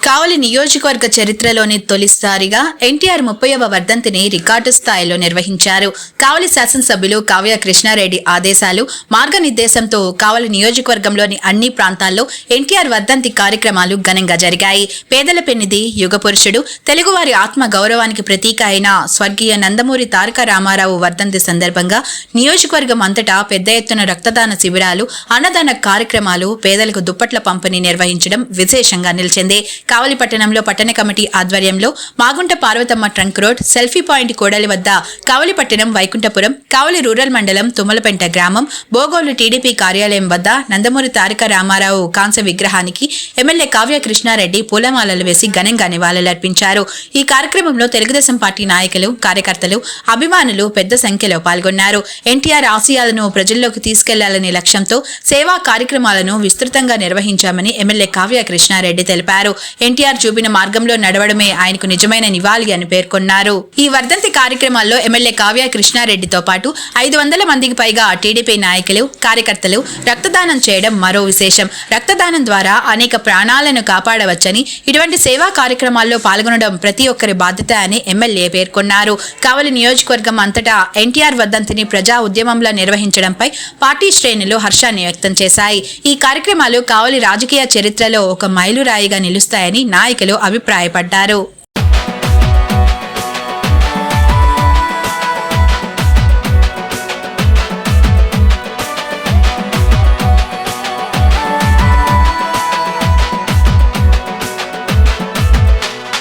కావలి నియోజకవర్గ చరిత్రలోని తొలిసారిగా ఎన్టీఆర్ ముప్పైవ వర్ధంతిని రికార్డు స్థాయిలో నిర్వహించారు. కావలి శాసనసభ్యులు కావ్య కృష్ణారెడ్డి ఆదేశాలు మార్గనిర్దేశంతో కావలి నియోజకవర్గంలోని అన్ని ప్రాంతాల్లో ఎన్టీఆర్ వర్ధంతి కార్యక్రమాలు ఘనంగా జరిగాయి. పేదల పెన్నిది యుగ పురుషుడు తెలుగువారి ఆత్మ గౌరవానికి ప్రతీక అయిన స్వర్గీయ నందమూరి తారక రామారావు వర్ధంతి సందర్భంగా నియోజకవర్గం అంతటా పెద్ద ఎత్తున రక్తదాన శిబిరాలు అన్నదాన కార్యక్రమాలు పేదలకు దుప్పట్ల పంపిణీ నిర్వహించడం విశేషంగా నిలిచింది. కావలి పట్టణంలో పట్టణ కమిటీ ఆధ్వర్యంలో Magunta Parvatamma trunk road selfie point కోడలి వద్ద కావలిపట్టణం వైకుంఠపురం కావలి రూరల్ మండలం తుమ్మలపెంట గ్రామం బోగోలు టీడీపీ కార్యాలయం వద్ద నందమూరి తారక రామారావు కాంస్య విగ్రహానికి ఎమ్మెల్యే కావ్య కృష్ణారెడ్డి పూలమాలలు వేసి ఘనంగా నివాళులర్పించారు. ఈ కార్యక్రమంలో తెలుగుదేశం పార్టీ నాయకులు కార్యకర్తలు అభిమానులు పెద్ద సంఖ్యలో పాల్గొన్నారు. ఎన్టీఆర్ ఆశయాలను ప్రజల్లోకి తీసుకెళ్ళాలనే లక్ష్యంతో సేవా కార్యక్రమాలను విస్తృతంగా నిర్వహించామని ఎమ్మెల్యే కావ్య కృష్ణారెడ్డి తెలిపారు. ఎన్టీఆర్ చూపిన మార్గంలో నడవడమే ఆయనకు నిజమైన నివాళి అని పేర్కొన్నారు. ఈ వర్ధంతి కార్యక్రమాల్లో ఎమ్మెల్యే కావ్య కృష్ణారెడ్డితో పాటు ఐదు వందల మందికి పైగా టీడీపీ నాయకులు కార్యకర్తలు రక్తదానం చేయడం మరో విశేషం. రక్తదానం ద్వారా అనేక ప్రాణాలను కాపాడవచ్చని ఇటువంటి సేవా కార్యక్రమాల్లో పాల్గొనడం ప్రతి ఒక్కరి బాధ్యత అని ఎమ్మెల్యే పేర్కొన్నారు. కావలి నియోజకవర్గం అంతటా ఎన్టీఆర్ వర్ధంతిని ప్రజా ఉద్యమంలో నిర్వహించడంపై పార్టీ శ్రేణులు హర్షాన్ని వ్యక్తం చేశాయి. ఈ కార్యక్రమాలు కావలి రాజకీయ చరిత్రలో ఒక మైలురాయిగా నిలుస్తాయి ఉంటాయని నాయకులు అభిప్రాయపడ్డారు.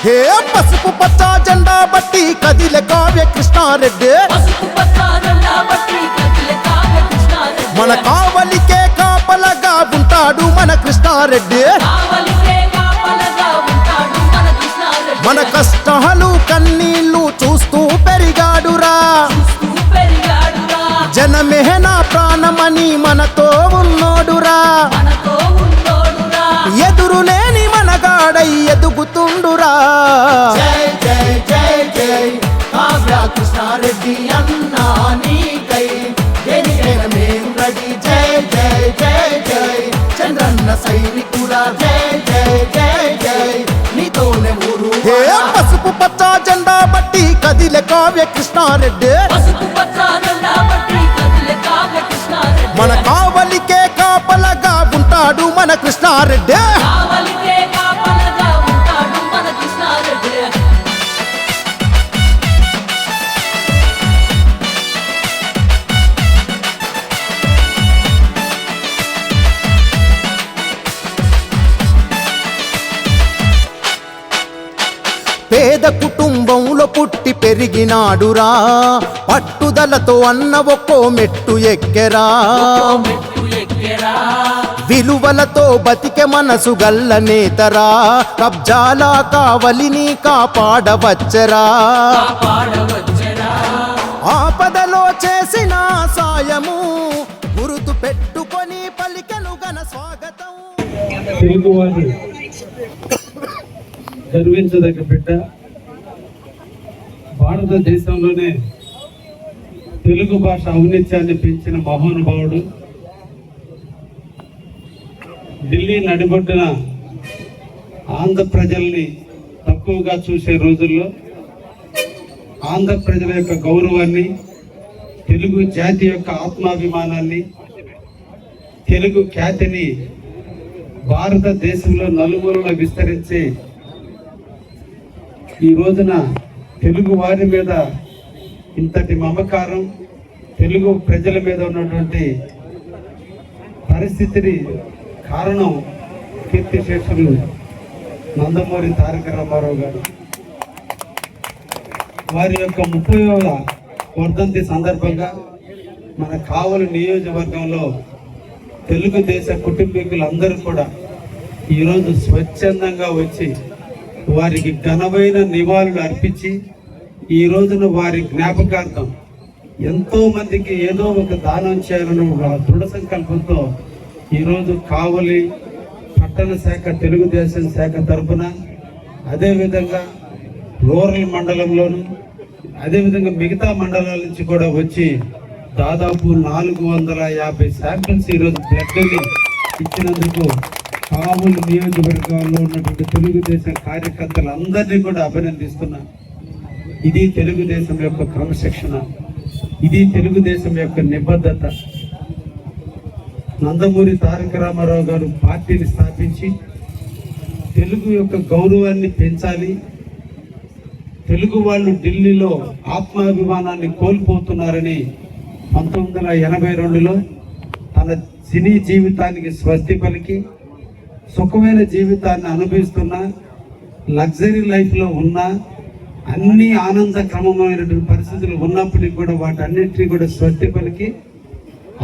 హే పసుపు పచ్చ జెండా బట్టి కావ్య బట్టి కదిలే కావ్య కృష్ణారెడ్డి. మన కావలికే కాపలగా ఉంటాడు మన కృష్ణారెడ్డి. మనతో ఉన్నోడురా. ఎదురులేని మనగాడై ఎదుగుతుండురా. జై జై జై జై. కావ్య కృష్ణారెడ్డి అన్నా నీకై. రెడీ జై జై జై జై. చంద్రన్న జై జై జై జై. నీతోనే ఊరు పసుపు పచ్చ జెండా బట్టి కదిలే కావ్య కృష్ణారెడ్డి. పసుపు బట్టి కదిలే కావ్య కృష్ణారెడ్డి మన కావలికే కాపలగా ఉంటాడు మన కృష్ణారెడ్డి. కుటుంబంలో పెరిగినాడురా. పట్టుదలతో అన్న ఒక్కో మెట్టు ఎక్కెరా. విలువలతో బతికె మనసు గల్ల నేతరా. కబ్జాలా కావలిని కాపాడవచ్చరా. ఆపదలో చేసిన సాయము గురుతు పెట్టుకొని పలికెను గన స్వాగతం. తెలుగువారి గర్వించదగ్గ బిడ్డ భారతదేశంలోనే తెలుగు భాష ఔన్నత్యాన్ని పెంచిన మహానుభావుడు ఢిల్లీ నడిబొడ్డున ఆంధ్ర ప్రజల్ని తక్కువగా చూసే రోజుల్లో ఆంధ్ర ప్రజల యొక్క గౌరవాన్ని తెలుగు జాతి యొక్క ఆత్మాభిమానాన్ని తెలుగు ఖ్యాతిని భారతదేశంలో నలుమూలలో విస్తరించే ఈ రోజున తెలుగు వారి మీద ఇంతటి మమకారం తెలుగు ప్రజల మీద ఉన్నటువంటి పరిస్థితిని కారణం కీర్తిశేషులు నందమూరి తారక రామారావు గారు. వారి యొక్క ముప్పై వర్ధంతి సందర్భంగా మన కావలి నియోజకవర్గంలో తెలుగుదేశ కుటుంబీకులందరూ కూడా ఈరోజు స్వచ్ఛందంగా వచ్చి వారికి ఘనమైన నివాళులు అర్పించి ఈ రోజున వారి జ్ఞాపకార్థం ఎంతో మందికి ఏదో ఒక దానం చేయాలన్న దృఢ సంకల్పంతో ఈరోజు కావలి పట్టణ శాఖ తెలుగుదేశం శాఖ తరఫున అదేవిధంగా రూరల్ మండలంలోను అదేవిధంగా మిగతా మండలాల నుంచి కూడా వచ్చి దాదాపు నాలుగు వందల యాభై శాంపిల్స్ ఈరోజు బ్లడ్ని ఇచ్చినందుకు కావులు నియోజకవర్గాల్లో ఉన్నటువంటి తెలుగుదేశం కార్యకర్తలందరినీ కూడా అభినందిస్తున్నాను. ఇది తెలుగుదేశం యొక్క క్రమశిక్షణ. ఇది తెలుగుదేశం యొక్క నిబద్ధత. నందమూరి తారక రామారావు గారు పార్టీని స్థాపించి తెలుగు యొక్క గౌరవాన్ని పెంచాలి. తెలుగు వాళ్ళు ఢిల్లీలో ఆత్మాభిమానాన్ని కోల్పోతున్నారని పంతొమ్మిది వందల ఎనభై రెండులో తన సినీ జీవితానికి స్వస్తి పలికి సుఖమైన జీవితాన్ని అనుభవిస్తున్న లగ్జరీ లైఫ్లో ఉన్న అన్ని ఆనంద క్రమమైనటువంటి పరిస్థితులు ఉన్నప్పటికీ కూడా వాటన్నిటినీ కూడా స్వస్తి పలికి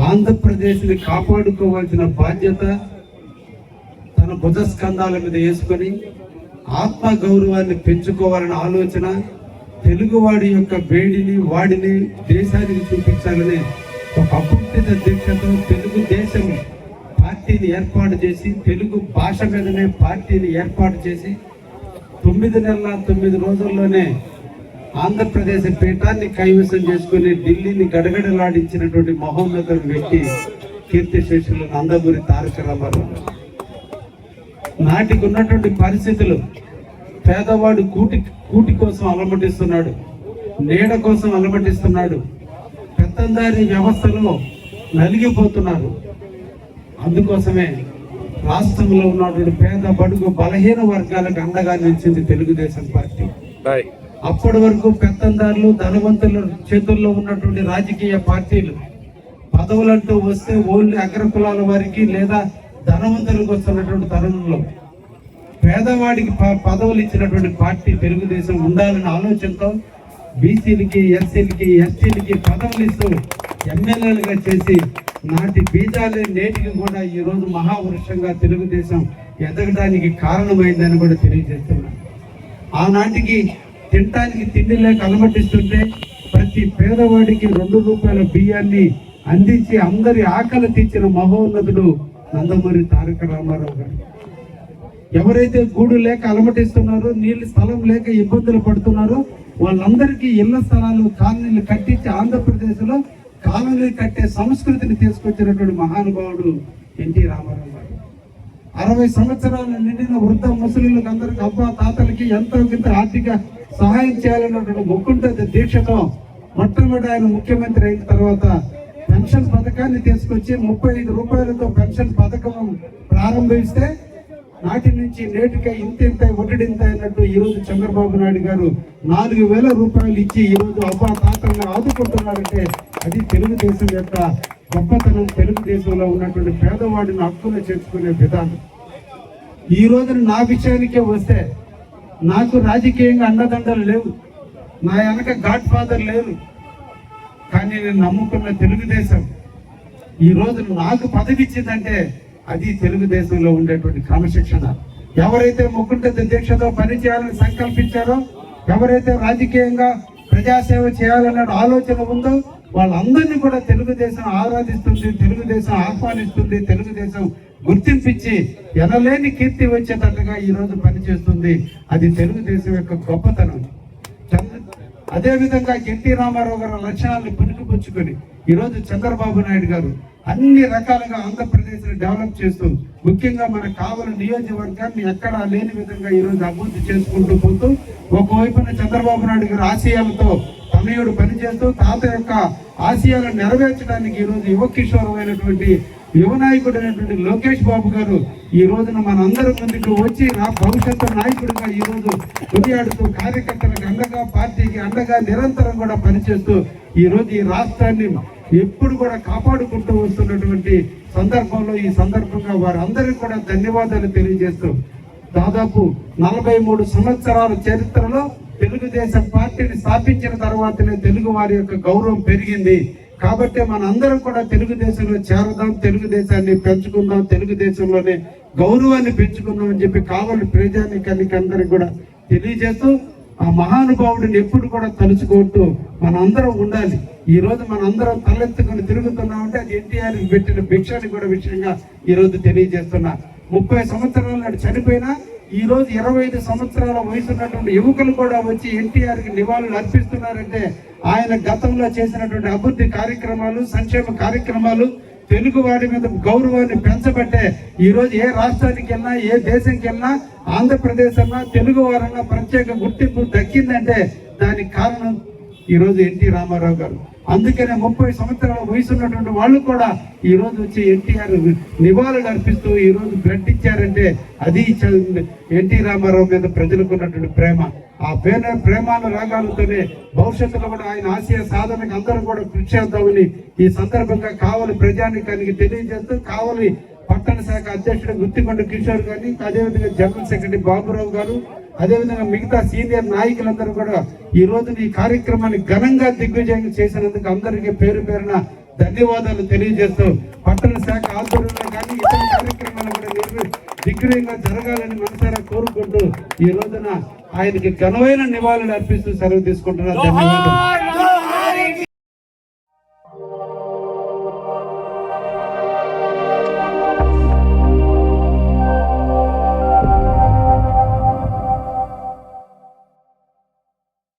ఆంధ్రప్రదేశ్ని కాపాడుకోవాల్సిన బాధ్యత తన భుజస్కంధాల మీద వేసుకొని ఆత్మ గౌరవాన్ని పెంచుకోవాలనే ఆలోచన తెలుగువాడి యొక్క వేడిని వాడిని దేశానికి చూపించాలని ఒక అపుట్టిత దీక్షతో తెలుగుదేశం పార్టీని ఏర్పాటు చేసి తెలుగు భాష మీదనే పార్టీని ఏర్పాటు చేసి తొమ్మిది నెలల తొమ్మిది రోజుల్లోనే ఆంధ్రప్రదేశ్ పీఠాన్ని కైవసం చేసుకుని ఢిల్లీని గడగడలాడించినటువంటి మహోన్నత వ్యక్తి కీర్తిశేషులు నందమూరి తారక రామారావు నాటికి ఉన్నటువంటి పరిస్థితులు పేదవాడు కూటి కూటి కోసం అలమటిస్తున్నాడు నీడ కోసం అలమటిస్తున్నాడు పెత్తందారి వ్యవస్థలో నలిగిపోతున్నారు. అందుకోసమే రాష్ట్రంలో ఉన్నటువంటి పేద బడుగు బలహీన వర్గాలకు అండగా నిలిచింది తెలుగుదేశం పార్టీ. అప్పటి వరకు పెత్తందారులు ధనవంతుల చేతుల్లో ఉన్నటువంటి రాజకీయ పార్టీలు పదవులంటూ వస్తే ఓన్లీ అగ్రకులాల వారికి లేదా ధనవంతులకు వస్తున్నటువంటి తరుణంలో పేదవాడికి పదవులు ఇచ్చినటువంటి పార్టీ తెలుగుదేశం ఉండాలనే ఆలోచనతో బీసీలకి ఎస్సీలకి ఎస్టీలకి పదవులు ఇస్తూ ఎమ్మెల్యేలుగా చేసి నాటి బీజాలే నేటికి కూడా ఈరోజు మహావృక్షంగా తెలుగుదేశం ఎదగడానికి కారణమైందని కూడా తెలియజేస్తున్నాను. ఆనాటికి తినటానికి తిండి లేక అలమటిస్తుంటే ప్రతి పేదవాడికి రెండు రూపాయల బియ్యాన్ని అందించి అందరి ఆకలి తీర్చిన మహోన్నతుడు నందమూరి తారక రామారావు గారు. ఎవరైతే గూడు లేక అలమటిస్తున్నారో నీళ్ళు స్థలం లేక ఇబ్బందులు పడుతున్నారో వాళ్ళందరికీ ఇళ్ళ స్థలాలు కాలనీలు కట్టించి ఆంధ్రప్రదేశ్లో కాలనీ కట్టే సంస్కృతిని తీసుకొచ్చినటువంటి మహానుభావుడు ఎన్టీ రామారావు గారు. అరవై సంవత్సరాలు నిండిన వృద్ధ ముసలిళ్ళకి అందరికి అబ్బా తాతలకి ఎంతో కొంత ఆర్థిక సహాయం చేయాలన్నటువంటి ముక్కుంట దీక్షతో మొట్టమొదటి ఆయన ముఖ్యమంత్రి అయిన తర్వాత పెన్షన్ పథకాన్ని తీసుకొచ్చి ముప్పై ఐదు రూపాయలతో పెన్షన్ పథకం ప్రారంభిస్తే నాటి నుంచి నేటికి ఇంత ఇంత ఒడ్డింత అయినట్టు ఈ రోజు చంద్రబాబు నాయుడు గారు నాలుగు వేల రూపాయలు ఇచ్చి ఈరోజు అబ్బా తాతలను ఆదుకుంటున్నారంటే అది తెలుగుదేశం యొక్క గొప్పతనం తెలుగుదేశంలో ఉన్నటువంటి పేదవాడిని హక్కులు చేర్చుకునే విధానం. ఈ రోజున నా విషయానికే వస్తే నాకు రాజకీయంగా అండదండలు లేవు. నా వెనక గాడ్ ఫాదర్ లేరు. కానీ నేను నమ్ముకున్న తెలుగుదేశం ఈ రోజు నాకు పదవి ఇచ్చిందంటే అది తెలుగుదేశంలో ఉండేటువంటి క్రమశిక్షణ. ఎవరైతే ముకుంట దీక్షతో పనిచేయాలని సంకల్పించారో ఎవరైతే రాజకీయంగా ప్రజాసేవ చేయాలన్న ఆలోచన ఉందో వాళ్ళందరినీ కూడా తెలుగుదేశం ఆరాధిస్తుంది తెలుగుదేశం ఆహ్వానిస్తుంది తెలుగుదేశం గుర్తింపించి ఎనలేని కీర్తి వచ్చేటట్టుగా ఈ రోజు పనిచేస్తుంది. అది తెలుగుదేశం యొక్క గొప్పతనం. అదేవిధంగా అదే విధంగా ఎన్టీ రామారావు గారి లక్షణాలను పుణికిపుచ్చుకొని ఈరోజు చంద్రబాబు నాయుడు గారు అన్ని రకాలుగా ఆంధ్రప్రదేశ్ డెవలప్ చేస్తూ ముఖ్యంగా మన కావలి నియోజకవర్గాన్ని ఎక్కడా లేని విధంగా ఈ రోజు అభివృద్ధి చేసుకుంటూ పోతూ ఒకవైపున చంద్రబాబు నాయుడు గారి ఆశయాలతో తనయుడు పనిచేస్తూ తాత యొక్క ఆశయాలను నెరవేర్చడానికి ఈ రోజు యువ అయినటువంటి యువ నాయకుడు అయినటువంటి లోకేష్ బాబు గారు ఈ రోజున మనందరి ముందుకు వచ్చి నా భవిష్యత్తు నాయకుడిగా ఈ రోజు కొనియాడుతూ కార్యకర్తలకు అండగా పార్టీకి అండగా నిరంతరం కూడా పనిచేస్తూ ఈ రోజు ఈ రాష్ట్రాన్ని ఎప్పుడు కూడా కాపాడుకుంటూ వస్తున్నటువంటి సందర్భంలో ఈ సందర్భంగా వారందరికీ కూడా ధన్యవాదాలు తెలియజేస్తూ దాదాపు నలభై మూడు సంవత్సరాల చరిత్రలో తెలుగుదేశం పార్టీని స్థాపించిన తర్వాతనే తెలుగు వారి యొక్క గౌరవం పెరిగింది. కాబట్టి మనందరం కూడా తెలుగుదేశంలో చేరదాం తెలుగుదేశాన్ని పెంచుకుందాం తెలుగుదేశంలోనే గౌరవాన్ని పెంచుకుందాం అని చెప్పి కావాలి ప్రజానికానికి అందరికి కూడా తెలియజేస్తూ ఆ మహానుభావుడిని ఎప్పుడు కూడా తలుచుకుంటూ మనందరం ఉండాలి. ఈ రోజు మనందరం తలెత్తుకుని తిరుగుతున్నామంటే అది ఎన్టీఆర్ పెట్టిన భిక్షని కూడా విషయంగా ఈ రోజు తెలియజేస్తున్నా. ముప్పై సంవత్సరాల నాడు చనిపోయినా ఈరోజు ఇరవై ఐదు సంవత్సరాల వయసు ఉన్నటువంటి యువకులు కూడా వచ్చి ఎన్టీఆర్కి నివాళులు అర్పిస్తున్నారంటే ఆయన గతంలో చేసినటువంటి అభివృద్ధి కార్యక్రమాలు సంక్షేమ కార్యక్రమాలు తెలుగు వాడి మీద గౌరవాన్ని పెంచబట్టే ఈరోజు ఏ రాష్ట్రానికి వెళ్ళినా ఏ దేశంకి వెళ్ళినా ఆంధ్రప్రదేశ్ అన్నా తెలుగు వారన్నా ప్రత్యేక గుర్తింపు దక్కిందంటే దానికి కారణం ఈ రోజు ఎన్టీ రామారావు గారు. అందుకనే ముప్పై సంవత్సరాల వయసు ఉన్నటువంటి వాళ్ళు కూడా ఈ రోజు వచ్చి ఎన్టీఆర్ నివాళులు అర్పిస్తూ ఈ రోజు బ్లడ్ ఇచ్చారంటే అది ఎన్టీ రామారావు మీద ప్రజలకు ఉన్నటువంటి ప్రేమ. ఆ ప్రేమ ప్రేమాల రాగాలతోనే భవిష్యత్తులో కూడా ఆయన ఆశయ సాధనకు అందరం కూడా కృషి చేద్దామని ఈ సందర్భంగా కావలి ప్రజానికానికి తెలియజేస్తూ కావలి పట్టణ శాఖ అధ్యక్షుడు గుత్తికొండ కిషోర్ గారిని అదేవిధంగా జనరల్ సెక్రటరీ బాబురావు గారు అదేవిధంగా మిగతా సీనియర్ నాయకులందరూ కూడా ఈ రోజు ఈ కార్యక్రమాన్ని ఘనంగా దిగ్విజయం చేసినందుకు అందరికీ పేరు పేరున ధన్యవాదాలు తెలియజేస్తూ పట్టణ శాఖ ఆధ్వర్యంలో కానీ ఇతర కార్యక్రమాలు కూడా దిగ్విజయంగా జరగాలని మనసారా కోరుకుంటూ ఈ రోజున ఆయనకి ఘనమైన నివాళులు అర్పిస్తూ సెలవు తీసుకుంటున్నారు ధన్యవాదాలు.